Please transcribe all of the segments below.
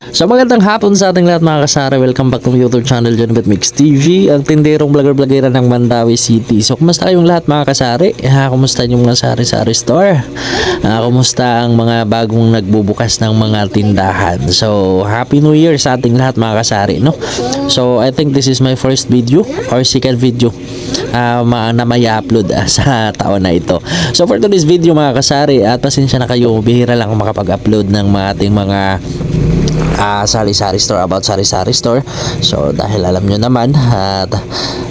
So magandang hapon sa ating lahat mga kasari. Welcome back to YouTube channel John Bet Mix TV, ang tinderong vlogger-vloggeran ng Mandawi City. So kumusta kayong lahat mga kasari? Ha, kumusta yung mga sari-sari store? Ha, kumusta ang mga bagong nagbubukas ng mga tindahan? So Happy New Year sa ating lahat mga kasari, no? So I think this is my first video or second video ah, ma- na may upload ah, sa taon na ito. So for today's video mga kasari, at pasensya na kayo, bihira lang makapag-upload ng mga ating mga ah sari-sari store about sari-sari store. So dahil alam nyo naman at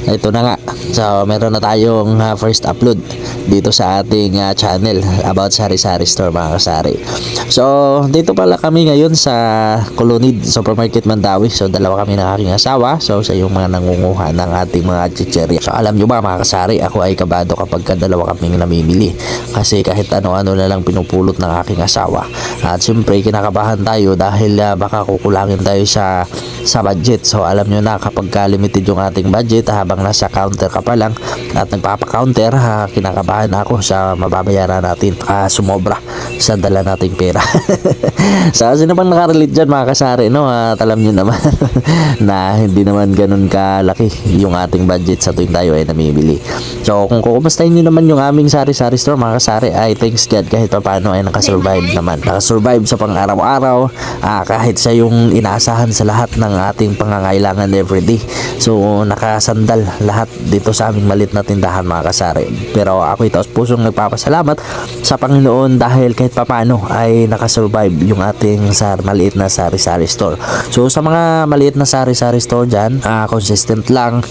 ito na nga. So meron na tayong ah, first upload dito sa ating ah, channel about sari-sari store mga kasari. So dito pala kami ngayon sa Colonid Supermarket Mandawi. So dalawa kami ng aking asawa. So sa yung mga nangunguha ng ating mga chicherya. So alam nyo ba mga kasari, ako ay kabado kapag ka dalawa kaming namimili. Kasi kahit ano-ano na lang pinupulot ng aking asawa. At syempre kinakabahan tayo dahil ah, baka kukulangin tayo sa sa budget. So alam nyo na kapag ka limited yung ating budget habang nasa counter ka pa lang at nagpapa-counter ha, kinakabahan ako sa mababayaran natin ah, sumobra sa dala nating pera. sa sino bang nakarelate dyan mga kasari no? At alam nyo naman na hindi naman ganun kalaki yung ating budget sa tuwing tayo ay namimili. So kung kukumustahin nyo naman yung aming sari-sari store mga kasari ay thanks God kahit pa paano ay nakasurvive naman. Nakasurvive sa pang-araw-araw ah, kahit sa yung inaasahan sa lahat ng ating pangangailangan everyday. So nakasandal lahat dito sa aming malit na tindahan mga kasari. Pero ako ito pusong nagpapasalamat sa Panginoon dahil kahit papano ay nakasurvive yung ating sa maliit na sari-sari store. So sa mga maliit na sari-sari store dyan, ah, consistent lang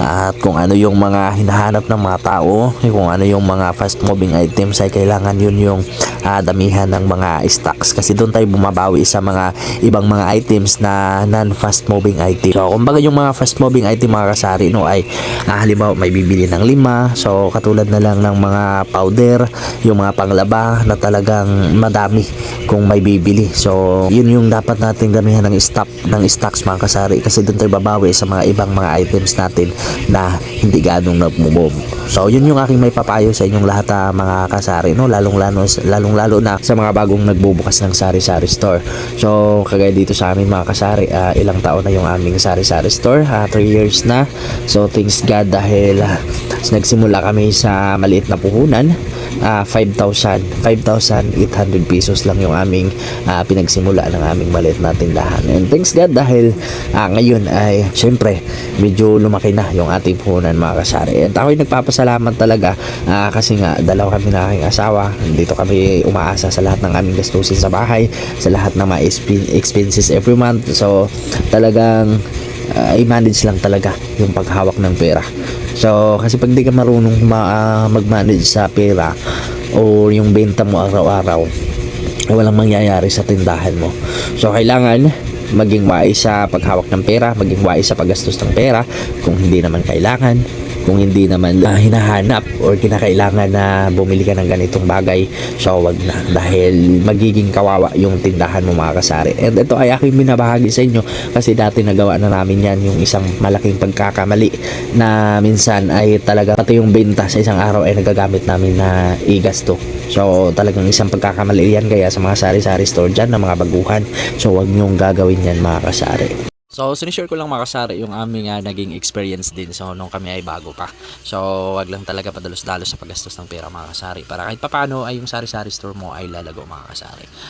at kung ano yung mga hinahanap ng mga tao, kung ano yung mga fast moving items ay kailangan yun yung ah, damihan ng mga stocks kasi doon tayo bumabawi sa mga ibang mga items na non-fast moving item. So, kumbaga yung mga fast moving item mga kasari no ay ah, halimbawa may bibili ng lima. So, katulad na lang ng mga powder, yung mga panglaba na talagang madami kung may bibili. So, yun yung dapat nating damihan ng stock ng stocks mga kasari kasi doon tayo babawi sa mga ibang mga items natin na hindi ganong nagmumove. So, yun yung aking may papayo sa inyong lahat ah, mga kasari no lalong lalo lalong lalo na sa mga bagong nagbubukas ng sari-sari store. So, kagaya dito sa amin mga kasari, ah, ilang taon na yung aming sari-sari store, 3 years na. So, thanks God dahil ah, nagsimula kami sa maliit na puhunan, ah, 5,000 5,800 pesos lang yung aming ah, pinagsimula ng aming maliit na tindahan. And thanks God dahil ah, ngayon ay syempre medyo lumaki na yung ating puhunan mga kasari. At ako'y nagpapasalamat talaga ah, kasi nga dalawa kami na aking asawa. Dito kami umaasa sa lahat ng aming gastusin sa bahay, sa lahat ng mga expen- expenses every month. So talagang ah, i-manage lang talaga yung paghawak ng pera. So, kasi pag di ka marunong ma- ah, mag-manage sa pera o yung benta mo araw-araw, walang mangyayari sa tindahan mo. So, kailangan maging wais sa paghawak ng pera, maging wais sa paggastos ng pera kung hindi naman kailangan, kung hindi naman ah, hinahanap or kinakailangan na bumili ka ng ganitong bagay, so wag na dahil magiging kawawa yung tindahan mo mga kasari. And ito ay aking binabahagi sa inyo kasi dati nagawa na namin yan yung isang malaking pagkakamali na minsan ay talaga pati yung benta sa isang araw ay nagagamit namin na igasto. So talagang isang pagkakamali yan kaya sa mga sari-sari store dyan na mga baguhan. So wag niyong gagawin yan mga kasari. So, sinishare ko lang mga kasari yung aming ah, naging experience din. So, nung kami ay bago pa. So, wag lang talaga padalos-dalos sa paggastos ng pera mga. Para kahit papano ay yung sari-sari store mo ay lalago mga.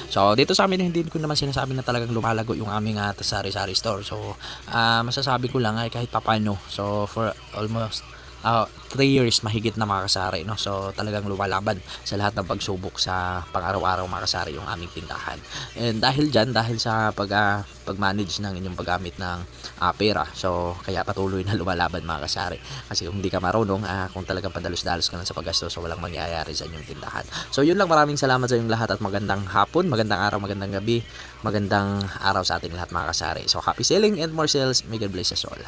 So, dito sa amin hindi ko naman sinasabi na talagang lumalago yung aming ah, sari-sari store. So, ah, masasabi ko lang ay kahit papano. So, for almost uh, 3 years mahigit na mga no? So talagang lumalaban sa lahat ng pagsubok sa pang-araw-araw mga kasari yung aming tindahan. And dahil dyan dahil sa pag ah, pag-manage ng inyong paggamit ng ah, pera so kaya patuloy na lumalaban mga kasari. Kasi kung hindi ka marunong ah, kung talagang padalos-dalos ka lang sa paggastos so walang mangyayari sa inyong tindahan. So yun lang. Maraming salamat sa inyong lahat at magandang hapon magandang araw magandang gabi magandang araw sa ating lahat mga so happy selling and more sales. May God bless us all